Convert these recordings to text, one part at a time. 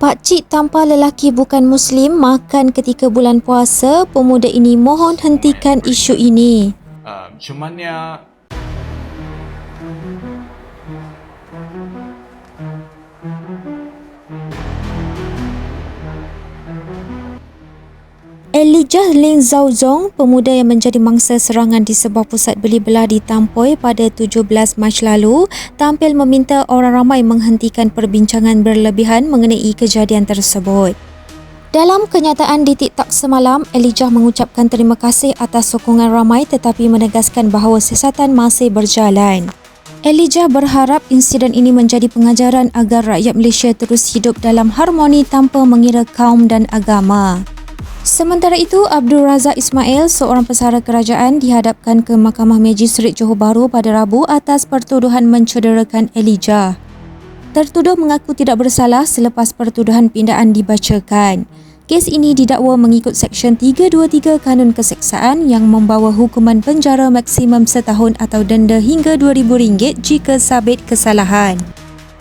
Pakcik tanpa lelaki bukan Muslim makan ketika bulan puasa. Pemuda ini mohon hentikan isu ini. Uh, cumannya Elijah Ling Zaozong, pemuda yang menjadi mangsa serangan di sebuah pusat beli belah di Tampoi pada 17 Mac lalu, tampil meminta orang ramai menghentikan perbincangan berlebihan mengenai kejadian tersebut. Dalam kenyataan di TikTok semalam, Elijah mengucapkan terima kasih atas sokongan ramai tetapi menegaskan bahawa siasatan masih berjalan. Elijah berharap insiden ini menjadi pengajaran agar rakyat Malaysia terus hidup dalam harmoni tanpa mengira kaum dan agama. Sementara itu, Abdul Razak Ismail, seorang pesara kerajaan dihadapkan ke Mahkamah Magistrate Johor Bahru pada Rabu atas pertuduhan mencederakan Elijah. Tertuduh mengaku tidak bersalah selepas pertuduhan pindaan dibacakan. Kes ini didakwa mengikut Seksyen 323 Kanun Keseksaan yang membawa hukuman penjara maksimum setahun atau denda hingga RM2,000 jika sabit kesalahan.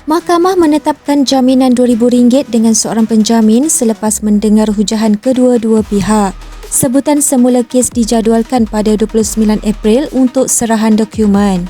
Mahkamah menetapkan jaminan RM2,000 dengan seorang penjamin selepas mendengar hujahan kedua-dua pihak. Sebutan semula kes dijadualkan pada 29 April untuk serahan dokumen.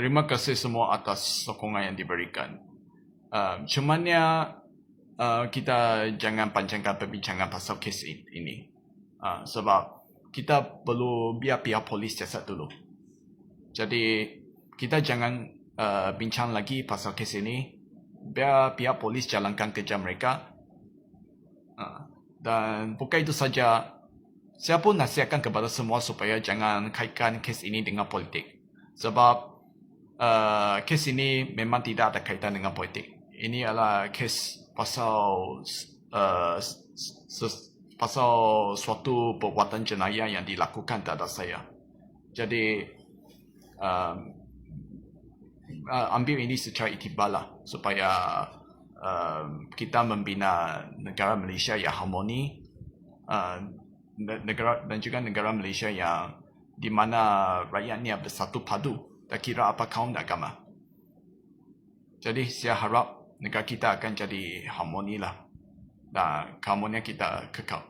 Terima kasih semua atas sokongan yang diberikan. Uh, cumannya uh, kita jangan panjangkan perbincangan pasal kes ini. Uh, sebab kita perlu biar pihak polis siasat dulu. Jadi kita jangan uh, bincang lagi pasal kes ini. Biar pihak polis jalankan kerja mereka. Uh, dan bukan itu saja. Saya pun nasihatkan kepada semua supaya jangan kaitkan kes ini dengan politik. Sebab uh, kes ini memang tidak ada kaitan dengan politik. Ini adalah kes pasal uh, pasal suatu perbuatan jenayah yang dilakukan terhadap saya. Jadi um, uh, ambil ini secara itibar lah supaya uh, kita membina negara Malaysia yang harmoni uh, negara dan juga negara Malaysia yang di mana rakyatnya bersatu padu tak kira apa kaum dan agama. Jadi saya harap negara kita akan jadi harmoni lah. Dan keharmonian kita kekal.